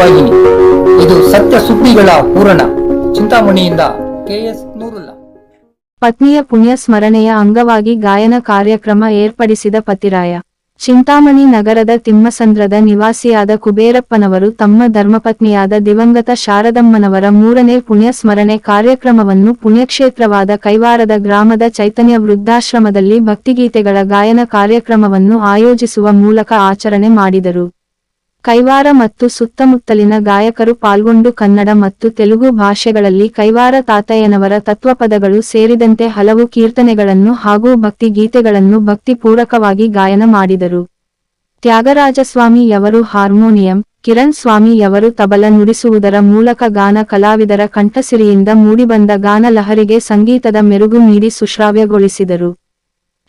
ಸುದ್ದಿವಾಹಿನಿ ಇದು ಸತ್ಯ ಸುದ್ದಿಗಳ ಪೂರಣ ಚಿಂತಾಮಣಿಯಿಂದ ಕೆಎಸ್ ನೂರುಲ್ಲಾ. ಪತ್ನಿಯ ಪುಣ್ಯ ಸ್ಮರಣೆಯ ಅಂಗವಾಗಿ ಗಾಯನ ಕಾರ್ಯಕ್ರಮ ಏರ್ಪಡಿಸಿದ ಪತಿರಾಯ. ಚಿಂತಾಮಣಿ ನಗರದ ತಿಮ್ಮಸಂದ್ರದ ನಿವಾಸಿಯಾದ ಕುಬೇರಪ್ಪನವರು ತಮ್ಮ ಧರ್ಮಪತ್ನಿಯಾದ ದಿವಂಗತ ಶಾರದಮ್ಮನವರ ಮೂರನೇ ಪುಣ್ಯ ಸ್ಮರಣೆ ಕಾರ್ಯಕ್ರಮವನ್ನು ಪುಣ್ಯಕ್ಷೇತ್ರವಾದ ಕೈವಾರದ ಗ್ರಾಮದ ಚೈತನ್ಯ ವೃದ್ಧಾಶ್ರಮದಲ್ಲಿ ಭಕ್ತಿಗೀತೆಗಳ ಗಾಯನ ಕಾರ್ಯಕ್ರಮವನ್ನು ಆಯೋಜಿಸುವ ಮೂಲಕ ಆಚರಣೆ ಮಾಡಿದರು. ಕೈವಾರ ಮತ್ತು ಸುತ್ತಮುತ್ತಲಿನ ಗಾಯಕರು ಪಾಲ್ಗೊಂಡು ಕನ್ನಡ ಮತ್ತು ತೆಲುಗು ಭಾಷೆಗಳಲ್ಲಿ ಕೈವಾರ ತಾತಯ್ಯನವರ ತತ್ವಪದಗಳು ಸೇರಿದಂತೆ ಹಲವು ಕೀರ್ತನೆಗಳನ್ನು ಹಾಗೂ ಭಕ್ತಿ ಗೀತೆಗಳನ್ನು ಭಕ್ತಿಪೂರ್ವಕವಾಗಿ ಗಾಯನ ಮಾಡಿದರು. ತ್ಯಾಗರಾಜಸ್ವಾಮಿಯವರು ಹಾರ್ಮೋನಿಯಂ, ಕಿರಣ್ ಸ್ವಾಮಿಯವರು ತಬಲ ನುಡಿಸುವುದರ ಮೂಲಕ ಗಾನ ಕಲಾವಿದರ ಕಂಠಸಿರಿಯಿಂದ ಮೂಡಿಬಂದ ಗಾನ ಲಹರಿಗೆ ಸಂಗೀತದ ಮೆರುಗು ನೀಡಿ ಸುಶ್ರಾವ್ಯಗೊಳಿಸಿದರು.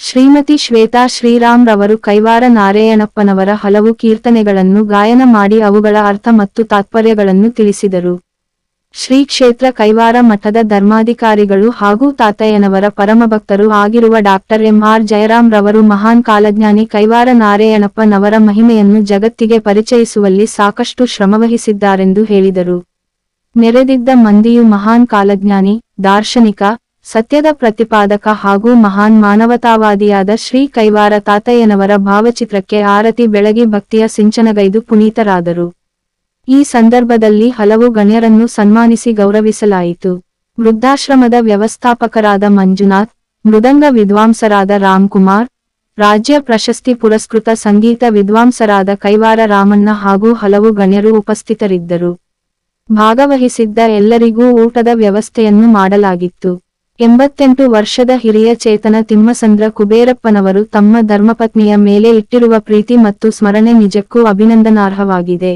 ಶ್ರೀಮತಿ ಶ್ವೇತಾ ಶ್ರೀರಾಮ್ ರವರು ಕೈವಾರ ನಾರಾಯಣಪ್ಪನವರ ಹಲವು ಕೀರ್ತನೆಗಳನ್ನು ಗಾಯನ ಮಾಡಿ ಅವುಗಳ ಅರ್ಥ ಮತ್ತು ತಾತ್ಪರ್ಯಗಳನ್ನು ತಿಳಿಸಿದರು. ಶ್ರೀ ಕ್ಷೇತ್ರ ಕೈವಾರ ಮಠದ ಧರ್ಮಾಧಿಕಾರಿಗಳು ಹಾಗೂ ತಾತಯ್ಯನವರ ಪರಮಭಕ್ತರು ಆಗಿರುವ ಡಾಕ್ಟರ್ ಎಂಆರ್ ಜಯರಾಮ್ ರವರು ಮಹಾನ್ ಕಾಲಜ್ಞಾನಿ ಕೈವಾರ ನಾರಾಯಣಪ್ಪನವರ ಮಹಿಮೆಯನ್ನು ಜಗತ್ತಿಗೆ ಪರಿಚಯಿಸುವಲ್ಲಿ ಸಾಕಷ್ಟು ಶ್ರಮವಹಿಸಿದ್ದಾರೆಂದು ಹೇಳಿದರು. ನೆರೆದಿದ್ದ ಮಂದಿಯು ಮಹಾನ್ ಕಾಲಜ್ಞಾನಿ, ದಾರ್ಶನಿಕ ಸತ್ಯದ ಪ್ರತಿಪಾದಕ ಹಾಗೂ ಮಹಾನ್ ಮಾನವತಾವಾದಿಯಾದ ಶ್ರೀ ಕೈವಾರ ತಾತಯ್ಯನವರ ಭಾವಚಿತ್ರಕ್ಕೆ ಆರತಿ ಬೆಳಗಿ ಭಕ್ತಿಯ ಸಿಂಚನಗೈದು ಪುನೀತರಾದರು. ಈ ಸಂದರ್ಭದಲ್ಲಿ ಹಲವು ಗಣ್ಯರನ್ನು ಸನ್ಮಾನಿಸಿ ಗೌರವಿಸಲಾಯಿತು. ವೃದ್ಧಾಶ್ರಮದ ವ್ಯವಸ್ಥಾಪಕರಾದ ಮಂಜುನಾಥ್, ಮೃದಂಗ ವಿದ್ವಾಂಸರಾದ ರಾಮ್ಕುಮಾರ್, ರಾಜ್ಯ ಪ್ರಶಸ್ತಿ ಪುರಸ್ಕೃತ ಸಂಗೀತ ವಿದ್ವಾಂಸರಾದ ಕೈವಾರ ರಾಮಣ್ಣ ಹಾಗೂ ಹಲವು ಗಣ್ಯರು ಉಪಸ್ಥಿತರಿದ್ದರು. ಭಾಗವಹಿಸಿದ್ದ ಎಲ್ಲರಿಗೂ ಊಟದ ವ್ಯವಸ್ಥೆಯನ್ನು ಮಾಡಲಾಗಿತ್ತು. ಎಂಬತ್ತೆಂಟು ವರ್ಷದ ಹಿರಿಯ ಚೇತನ ತಿಮ್ಮಸಂದ್ರ ಕುಬೇರಪ್ಪನವರು ತಮ್ಮ ಧರ್ಮಪತ್ನಿಯ ಮೇಲೆ ಇಟ್ಟಿರುವ ಪ್ರೀತಿ ಮತ್ತು ಸ್ಮರಣೆ ನಿಜಕ್ಕೂ ಅಭಿನಂದನಾರ್ಹವಾಗಿದೆ.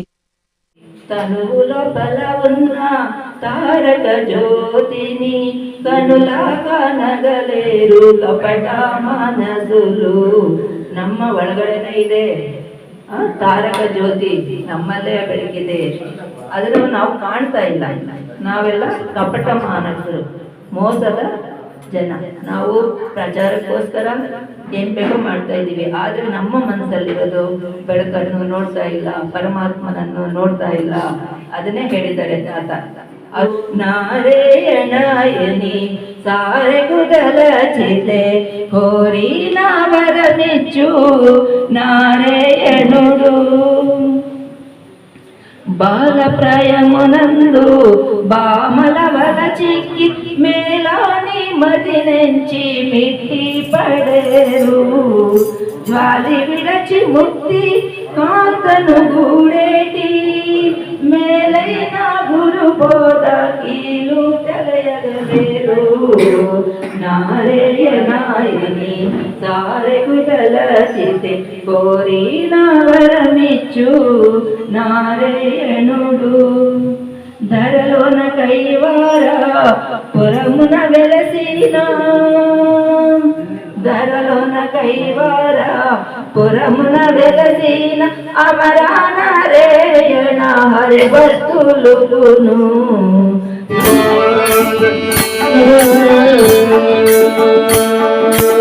ನಮ್ಮ ಒಳಗಡೆನೇ ಇದೆ. ತಾರಕ ಜ್ಯೋತಿ ನಮ್ಮಲ್ಲೇ ಬೆಳಗಿದೆ ಅದನ್ನು ನಾವು ಕಾಣ್ತಾ ಇಲ್ಲ. ನಾವೆಲ್ಲ ಕಪಟ ಮಾನಸರು ಮೋಸದ ಜನ. ನಾವು ಪ್ರಚಾರಕ್ಕೋಸ್ಕರ ಏನ್ ಬೇಕೋ ಮಾಡ್ತಾ ಇದ್ದೀವಿ. ಆದ್ರೆ ನಮ್ಮ ಮನಸ್ಸಲ್ಲಿರೋದು ಬೆಳಕನ್ನು ನೋಡ್ತಾ ಇಲ್ಲ, ಪರಮಾತ್ಮನನ್ನು ನೋಡ್ತಾ ಇಲ್ಲ. ಅದನ್ನೇ ಹೇಳಿದ್ದಾರೆ ತಾತ. ಅಣಿ ಸಾರೆ ಕುದಲ ಚಿತೆ, ಹೋರಿ ನಾವರ ಮೆಚ್ಚು ನಾರಾಯಣುಡು బాలప్రాయమునందు బామలవల చిక్కి మేలాని మతి నుంచి మిట్టి పడేరు. జ్వాలి విడచి ముక్తి కాంతను గూడేటి. మేలైన గురు బోధ కీలు నారేయ నాయని సారెకు తలచితే కోరి వరమిచ్చు నారాయణుడు. ధరలోన కైవారా పురమున వెలసిన. ధరలోన కైవారా పురమున వెలసిన. Amara Narayana Hari భక్తులును Thank you.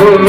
Oh,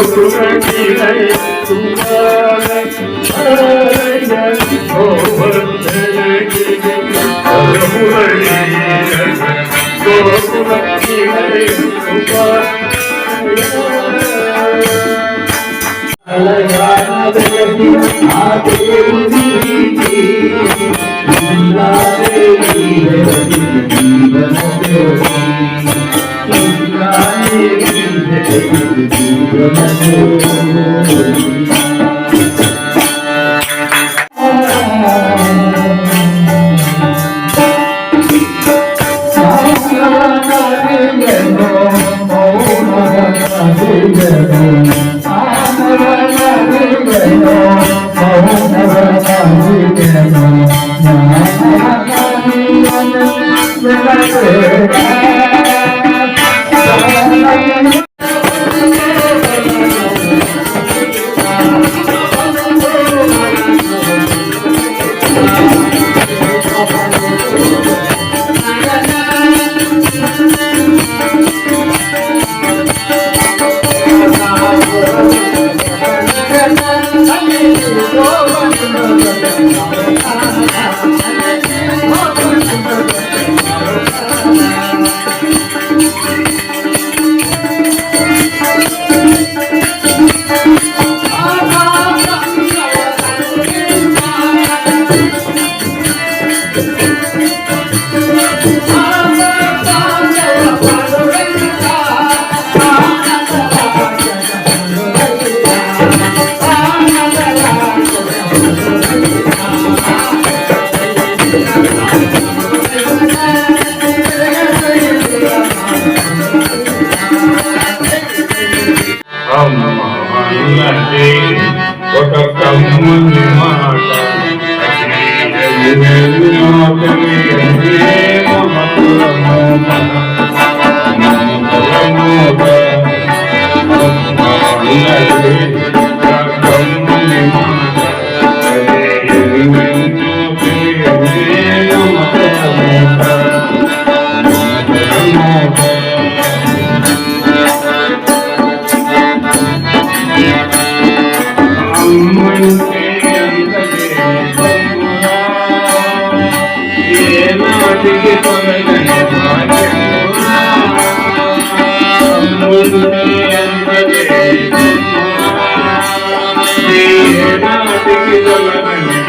llena, te quiero la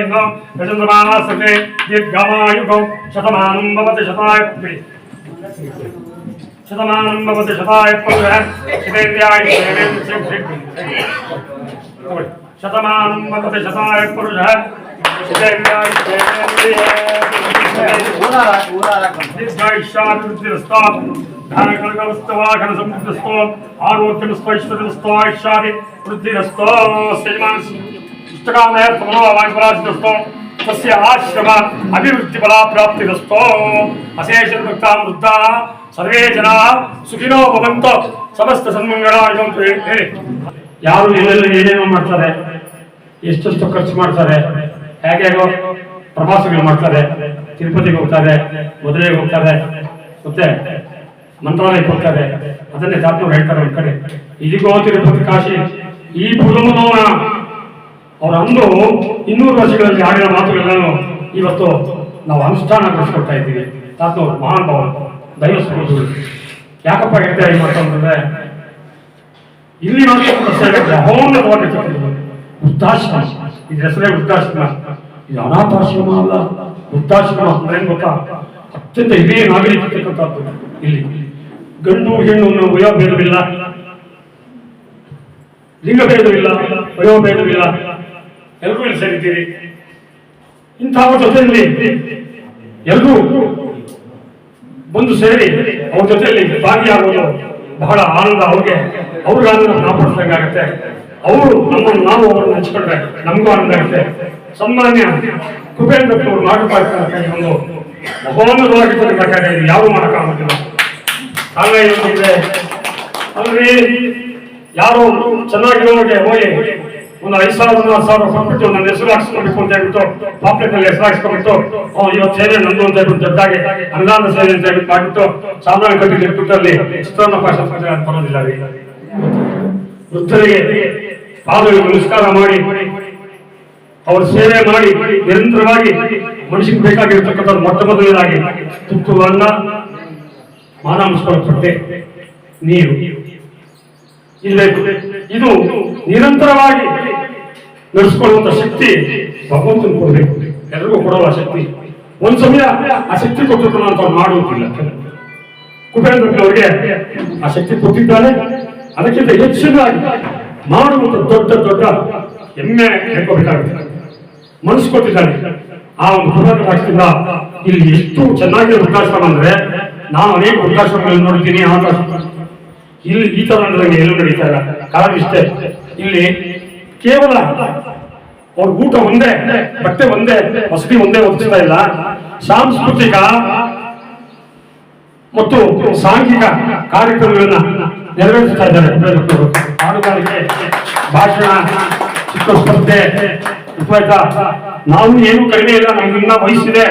इन्द्रं यचन्द्रमानास्ते दीर्घमायुगं, शतमानं भवति शताय शतमानं भवति शताय शतमानं भवति शताय पुरुषः दीर्घायुष्याभिवृद्धिरस्तात् ध्यानकल्कलस्तवाघनसमुद्रस्तो आरोग्यमस्त्वैश्वर्यमस्त्वायुष्याभिवृद्धिरस्तो श्रीमान् ಪುಸ್ತಕಾಲಯ ಸಮನವಾಗ್ಬರಾಜಿನಷ್ಟೋ ಸಸ್ಯ ಆಶ್ರಮ ಅಭಿವೃದ್ಧಿ ಬಲ ಪ್ರಾಪ್ತಿರಸ್ತೋ ಅಶೇಷ ಭಕ್ತಾ ವೃದ್ಧ ಸರ್ವೇ ಜನ ಸುಖಿನೋ ಭವಂತ ಸಮಸ್ತ ಸನ್ಮಂಗಳ ಅಂತ ಹೇಳಿ ಯಾರು ಎಲ್ಲೆಲ್ಲ ಏನೇನೋ ಮಾಡ್ತಾರೆ, ಎಷ್ಟೆಷ್ಟು ಖರ್ಚು ಮಾಡ್ತಾರೆ, ಹೇಗೆ ಪ್ರವಾಸಗಳು ಮಾಡ್ತಾರೆ, ತಿರುಪತಿಗೆ ಹೋಗ್ತಾರೆ, ಮದುವೆಗೆ ಹೋಗ್ತಾರೆ, ಮತ್ತೆ ಮಂತ್ರಾಲಯಕ್ಕೆ ಹೋಗ್ತಾರೆ, ಅದನ್ನೇ ತಾತ್ಮವ್ರು ಹೇಳ್ತಾರೆ ಒಂದು ಕಡೆ. ಇದಕ್ಕೋ ತಿರುಪತಿ ಕಾಶಿ ಈ ಪುಲಮನೋನ ಅವರ ಅಂದು ಇನ್ನೂರು ವರ್ಷಗಳಲ್ಲಿ ಆಡಿದ ಮಾತುಗಳನ್ನು ಇವತ್ತು ನಾವು ಅನುಷ್ಠಾನಗೊಳಿಸ್ಕೊಡ್ತಾ ಇದ್ದೀವಿ. ತಾತು ಮಹಾನ್ ಭಾವ ದೈವ ಸ್ವರೂಪಗಳು ಯಾಕಪ್ಪ ಹೇಳ್ತಾ ಈ ಮಾತು ಅಂತಂದ್ರೆ ಇಲ್ಲಿ ಅಹೋನ್ನತವಾಗಿರ್ತಕ್ಕಂಥದ್ದು ವೃದ್ಧಾಶ್ರಮ. ಇದು ಹೆಸರೇ ವೃದ್ಧಾಶ್ರಮ. ಇದು ಅನಾಥಾಶ್ರಮ ಅಲ್ಲ. ವೃದ್ಧಾಶ್ರಮ ಅಂದ್ರೆ ಏನ್ ಗೊತ್ತಾ? ಅತ್ಯಂತ ಹಿರಿಯ ನಾಗರಿಕತಕ್ಕಂಥದ್ದು ಇಲ್ಲಿ. ಗಂಡು, ಹೆಣ್ಣು ವಯೋಭೇದವಿಲ್ಲ. ಲಿಂಗಭೇದವಿಲ್ಲ. ವಯೋಭೇದವಿಲ್ಲ. ಎಲ್ಲರೂ ಇಲ್ಲಿ ಇಂಥ ಅವ್ರ ಜೊತೆಯಲ್ಲಿ ಎಲ್ಲರೂ ಬಂದು ಸೇರಿ ಅವ್ರ ಜೊತೆಯಲ್ಲಿ ಭಾಗಿಯಾಗೋದು ಬಹಳ ಆನಂದ ಅವ್ರಿಗೆ. ಅವ್ರಿಗೆ ಆನಂದ ಅವರು ನಮ್ಮನ್ನು ನಾವು ಅವರನ್ನು ಹಂಚ್ಕೊಂಡ್ರೆ ನಮಗೂ ಆನಂದ ಆಗುತ್ತೆ. ಸನ್ಮಾನ್ಯ ಕುಬೇಂದ್ರ ಅವರು ನಾಟಕ ಒಂದು ಮಹೋನ್ನತವಾಗಿರ್ತಕ್ಕಂಥ ಕಾರ್ಯ ಇದು ಯಾರು ಮಾಡೋಕ್ಕಾಗೋದಿಲ್ಲ ಕಾರಣ ಏನಂತಂದ್ರೆ ಅಲ್ರಿ, ಯಾರೋ ಚೆನ್ನಾಗಿರೋರಿಗೆ ಹೋಗಿ ಒಂದು ಐದು ಸಾವಿರ ಒಂದು ಹತ್ತು ಸಾವಿರ ಕೊಟ್ಬಿಟ್ಟು ನನ್ನ ಹೆಸರು ಹಾಕ್ಸ್ಕೊಬೇಕು ಅಂತ ಹೇಳ್ಬಿಟ್ಟು ಪಾಪ್ಲೆಟ್ನಲ್ಲಿ ಹೆಸರು ಹಾಕ್ಸ್ಕೊಬಿಟ್ಟು ಇವತ್ತು ಸೇವೆ ನಂದು ಅಂತ ಹೇಳ್ಬಿಟ್ಟು ದೊಡ್ಡಾಗಿ ಅನುದಾನ ಸೇನೆ ಅಂತ ಹೇಳ್ಬಿಟ್ಟು ಮಾಡಿಬಿಟ್ಟು ಸಾಮಾನ್ಯ ಕಟ್ಟಿ ಇಟ್ಬಿಟ್ಟಲ್ಲಿ ಚಿತ್ರಾನ್ನ ಪಾಠ ಬರೋದಿಲ್ಲ ರೀ ವೃದ್ಧರಿಗೆ ಪಾದಗಳಿಗೆ ನಮಸ್ಕಾರ ಮಾಡಿ ಅವ್ರ ಸೇವೆ ಮಾಡಿ ನಿರಂತರವಾಗಿ ಮನುಷ್ಯಗೆ ಬೇಕಾಗಿರ್ತಕ್ಕಂಥ ಮೊಟ್ಟ ಮೊದಲನೇದಾಗಿ ತುತ್ತು ಅನ್ನ ಮಾನಾಂಶಪಟ್ಟೆ ನೀರು ಇರಬೇಕು ಇದು ನಿರಂತರವಾಗಿ ನಡೆಸ್ಕೊಳ್ಳುವಂತ ಶಕ್ತಿ ಭಗವಂತನ ಕೊಡಬೇಕು. ಎಲ್ರಿಗೂ ಕೊಡೋಲ್ಲ ಶಕ್ತಿ. ಒಂದ್ ಸಮಯ ಆ ಶಕ್ತಿ ಕೊಟ್ಟಿರ್ತಾನ ಅಂತ ಅವ್ರು ಮಾಡುವುದಿಲ್ಲ ಕುಬೇಂದ್ರ ಅವರಿಗೆ ಆ ಶಕ್ತಿ ಕೊಟ್ಟಿದ್ದಾರೆ ಅದಕ್ಕಿಂತ ಹೆಚ್ಚಿನದಾಗಿ ಮಾಡುವಂತ ದೊಡ್ಡ ದೊಡ್ಡ ಹೆಮ್ಮೆ ಹೇಳ್ಕೋಬೇಕಾಗುತ್ತೆ ಮನಸ್ಸು ಕೊಟ್ಟಿದ್ದಾರೆ ಆ ಒಂದು ರಾಷ್ಟ್ರದಿಂದ ಇಲ್ಲಿ ಎಷ್ಟು ಚೆನ್ನಾಗಿ ವೃದ್ಧಾಶ್ರಮ ಅಂದ್ರೆ ನಾನು ಅನೇಕ ವೃದ್ಧಾಶ್ರಮಗಳನ್ನು ನೋಡ್ತೀನಿ ಆಕಾಶ. ಇಲ್ಲಿ ಈ ತರ ನನಗೆ ಎಲ್ಲೂ ನಡೀತಾ ಇಲ್ಲ. ಕಾರಣ ಇಷ್ಟೇ. ಇಲ್ಲಿ ಕೇವಲ ಅವ್ರ ಊಟ ಒಂದೇ, ಬಟ್ಟೆ ಒಂದೇ, ವಸತಿ ಒಂದೇ ಒದಗಿಸ್ತಾ ಇಲ್ಲ. ಸಾಂಸ್ಕೃತಿಕ ಮತ್ತು ಸಾಂಘಿಕ ಕಾರ್ಯಕ್ರಮಗಳನ್ನ ನೆರವೇರಿಸ್ತಾ ಇದ್ದಾರೆ. ಹಾಡುಗಾರಿಕೆ ಭಾಷಣ ಚಿತ್ರ ಸ್ಪರ್ಧೆ ನಾವು ಏನು ಕಡಿಮೆ ಇಲ್ಲ ನಮ್ಗಿನ್ನ ವಹಿಸಿದೆ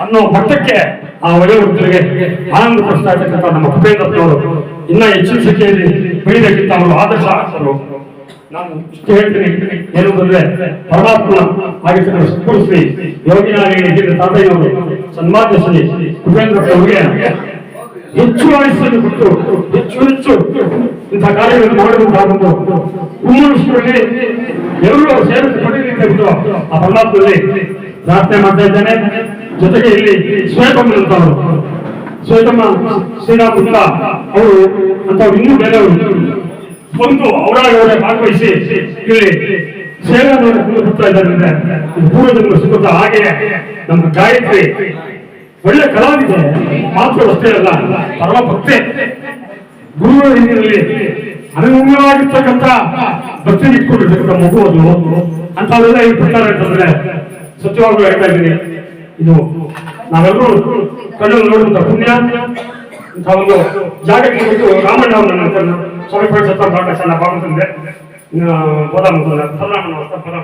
ಅನ್ನೋ ಮಟ್ಟಕ್ಕೆ ಆ ವಯೋವೃದ್ಧರಿಗೆ ಆನಂದ ಪಡಿಸ್ತಾ ಇರ್ತಕ್ಕಂಥ ನಮ್ಮ ಕುಬೇಂದ್ರಪ್ಪನವರು ಇನ್ನ ಹೆಚ್ಚಿನ ಸಂಖ್ಯೆಯಲ್ಲಿ ಬೆಳಿಬೇಕಿಂತ ಅವರು ಆದರ್ಶ ಆಗ್ತಾರೆ ನಾನು ಇಷ್ಟು ಹೇಳ್ತೀನಿ. ಏನು ಬಂದ್ರೆ ಪರಮಾತ್ಮ ಆಗಿರ್ತಕ್ಕಂಥ ಸತ್ಪುರುಷಿ ಯೋಗಿನಾಗಿ ತಾತಯ್ಯವರು, ಸನ್ಮಾನ್ಯ ಶ್ರೀ ಅವರಿಗೆ ಹೆಚ್ಚು ಆಯುಷ್ಯನ್ನು ಕೊಟ್ಟು, ಹೆಚ್ಚು ಹೆಚ್ಚು ಇಂಥ ಕಾರ್ಯಗಳನ್ನು ಮಾಡಬೇಕಾಗುವುದು ಉಮ್ಮಳಿಸುವಲ್ಲಿ ಎಲ್ಲರೂ ಸೇರಿಸಿ ಪಡೆಯಲಿ ಬಿಟ್ಟು ಆ ಪರಮಾತ್ಮದಲ್ಲಿ ಪ್ರಾರ್ಥನೆ ಮಾಡ್ತಾ ಇದ್ದೇನೆ. ಜೊತೆಗೆ ಇಲ್ಲಿ ಶ್ವೇತಮ್ಮ ಅಂತವರು ಶ್ವೇತಮ್ಮ ಶ್ರೀರಾಮುತ್ತ ಅವರು ಅಂತ ಇನ್ನೂ ಬೇರೆಯವರು. ಅವರಾಗಿ ಅವರೇ ಭಾಗವಹಿಸಿ ಇಲ್ಲಿ ಸೇವೆಯನ್ನು ಬಿಡ್ತಾ ಇದ್ದಾರೆ ಸಿಗುತ್ತ ಪೂರ್ವಜನ್ಮ ಸುಖದ ಹಾಗೆ ನಮ್ಮ ಗಾಯತ್ರಿ ಒಳ್ಳೆ ಕಲಾವಿದೆ, ಮಾತ್ರ ಅಷ್ಟೇ ಅಲ್ಲ ಪರಮ ಭಕ್ತೆ ಗುರುಗಳ ಹಿಂದಿನಲ್ಲಿ ಅನನ್ಯವಾಗಿರ್ತಕ್ಕಂಥ ಭಕ್ತಿ ಇಟ್ಕೊಂಡಿರ್ತಕ್ಕಂಥ ಮಗು ಅದು. ಅಂತವೆಲ್ಲ ಇಲ್ಲಿ ಬಿಡ್ತಾರೆ ಅಂತಂದ್ರೆ ಸತ್ಯವಾಗ್ಲೂ ಹೇಳ್ತಾ ಇದ್ದೀನಿ. ಇದು ನಾವೆಲ್ಲರೂ ಕಣ್ಣಲ್ಲಿ ನೋಡುವಂತ ಪುಣ್ಯ ಇಂಥ ಒಂದು ಜಾಗಕ್ಕೆ ರಾಮಣ್ಣ ಅವರನ್ನು ಸ್ವಾಮಿ ಪಡಿಸುತ್ತ ಭಾಗ ಚೆನ್ನಾಗಿ ಬಾಗುತ್ತದೆ ಬೋಧ ಪರಮಾಣ